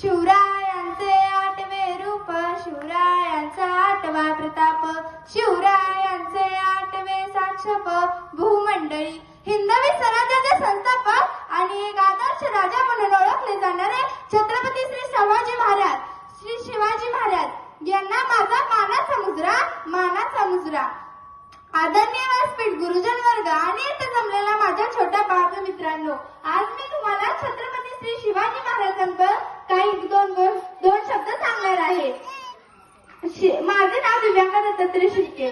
शिवरायांचे आठवे रूप शिवरायांचा आठवा प्रताप. शिवरायांचे आठवे साक्षप भूमंडळी. हिंदवी स्वराज्याचे संस्थापक आणि एक आदर्श राजा म्हणून ओळखले जाणारे छत्रपती श्री संभाजी महाराज. श्री शिवाजी महाराज यांना माझा मानाचा मुजरा मानाचा मुजरा. आदरणीय व्यासपीठ गुरुजन वर्ग आणि इथे जमलेला माझ्या छोट्या बाळ मित्रांनो आज मी तुम्हाला छत्रपती श्री शिवाजी महाराजांबद्दल काही दोन दोन शब्द सांगणार आहे. माझे नाव दिव्यांका दत्तात्रय शिर्के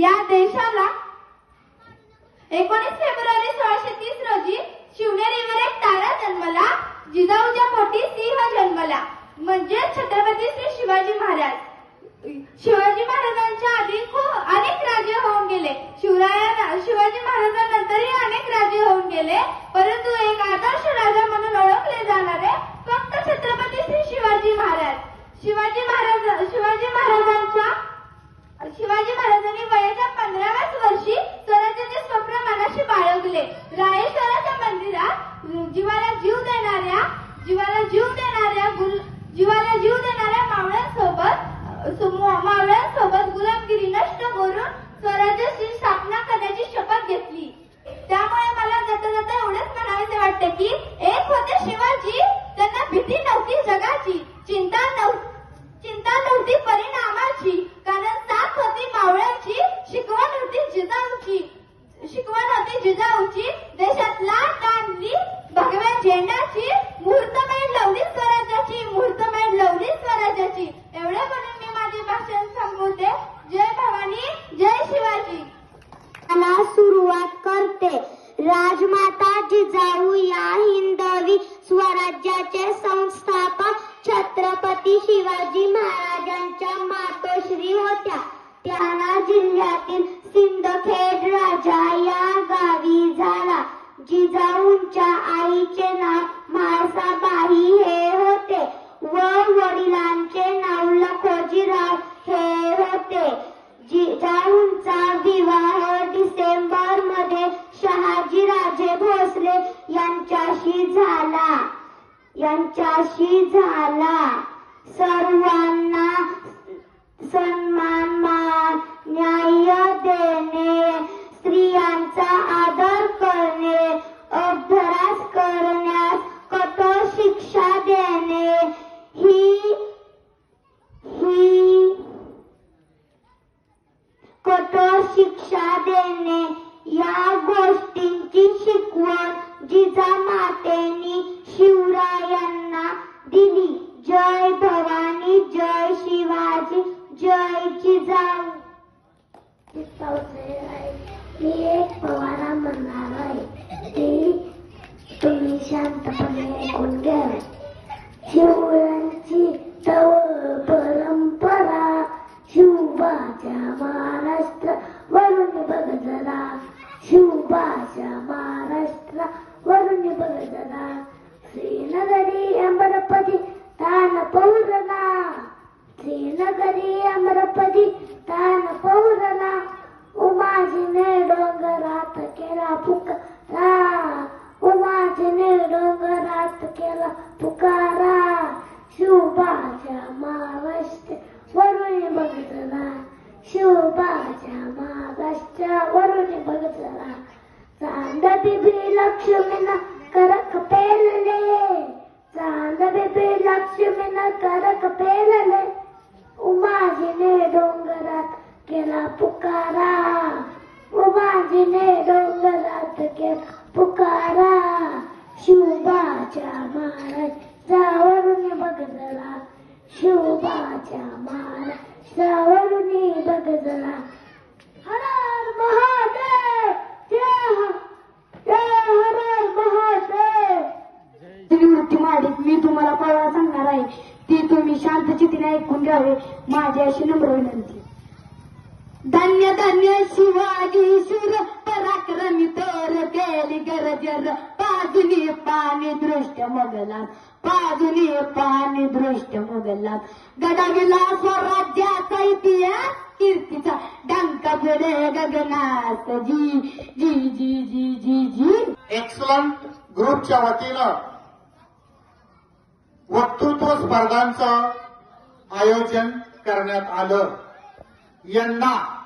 या देशाला एकोणीस फेब्रुवारी सोळाशे तीस रोजी शिवनेरीवर एक तारा जन्मला. जिजाऊच्या पोटी सिंह जन्मला. म्हणजे छत्रपती श्री शिवाजी महाराज. शिवाजी महाराजांच्या आधी खूप अनेक राजे होऊन गेले. शिवराया शिवाजी महाराजांनंतरही अनेक राजे होऊन गेले. परंतु एक आदर्श राजा म्हणून ओळखले जाणारे फक्त छत्रपती श्री शिवाजी महाराज शिवाजी महाराज शिवाजी महाराजांच्या शिवाजी महाराजांनी वयाच्या पंधराव्याच वर्षी स्वराज्याचे स्वप्न मनाशी बाळगले रायेश्वराच्या मंदिरात जीवाला जीव देणाऱ्या जीवाला जीव देणाऱ्या गुल जीवाला जीव देणाऱ्या मावळ्यांसोबत मावळ्यांसोबत गुलामगिरी नष्ट करून झेंडाची मुहूर्तमेढ लवली स्वराज्याची मुहूर्तमेढ लवली स्वराज्याची. एवढे म्हणून मी माझे भाषण संपवते जय भवानी जय शिवाजी. मला सुरुवात करते. राजमाता जिजाऊ या हिंदवी स्वराज्याचे संस्थापक छत्रपती शिवाजी महाराजांच्या मातोश्री होत्या. त्यांना जिल्ह्यातील सिंदखेड राजा या गावी झाला. जिजाऊंच्या आईचे नाव म्हाळसाबाई हे होते व वडिलांचे नाव लखोजीराव हे होते. जिजाऊंचा विवाह डिसेंबरमध्ये शहाजीराजे भोसले यांच्याशी झाला. यांच्याशी झाला. सर्वांना सन्मान न्याय देणे शिक्षा देणे या गोष्टींची शिकवण जिजामातेनी शिवरायांना दिली. जय भवानी जय शिवाजी जय जिजाऊ मी एक पवारा म्हणणार आहे. ती तुम्ही शांतपणे ऐकून घ्यावे शिव शिवबाच्या महाराष्ट्र वरून बघ श्रीनगरी अमरपदी तान पौरला श्रीनगरी अमरपदी तान पौरला उमाजीने डोंगरात केला पुकारा उमाजीने डोंगरात केला पुकारा शिवबाच्या महाराष्ट्र वरून बघितला शिवबाच्या महाराष्ट्र वरून बघितला चांद बिबी लक्ष्मीनं करक पेलले चांद बिबी लक्ष्मीनं करक पेलले उमाजीने डोंगरात केला पुकारा. उमाजीने डोंगरात केला पुकारा. शिवबाच्या महाराज महाराजावरून बघजला. शिवबाच्या महाराज महाराजावरून बघजला. हर हर महादेव जय ह- जय हर हर महादेव निवृत्ती माझी मी तुम्हाला पळवा सांगणार आहे. ती तुम्ही शांत चितीने ऐकून घ्यावे माझी अशी नम्र विनंती. धन्य धन्य शिवाजी शूर पराक्रमी तोर केली गरजर पाजुनी पाणी दृष्ट मोगला पाजुनी पाणी दृष्ट मोगला गडाविला स्वराज्याचा इतिहास कीर्तीचा डंका पुढे गगनास. जी जी जी जी जी जी. एक्सलंट ग्रुपच्या वतीनं वक्तृत्व स्पर्धांचं आयोजन करण्यात आलं. यंदा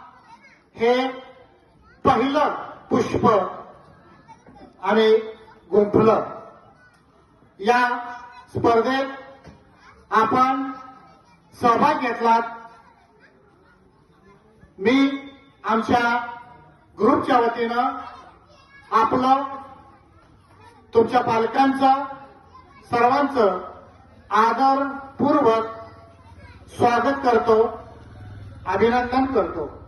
हे पहिलं पुष्प आम्ही गुंफलं. या स्पर्धेत आपण सहभाग घेतलात. मी आमच्या ग्रुपच्या वतीनं आपलं तुमच्या पालकांचं सर्वांचं आदरपूर्वक स्वागत करतो अभिनंदन करतो.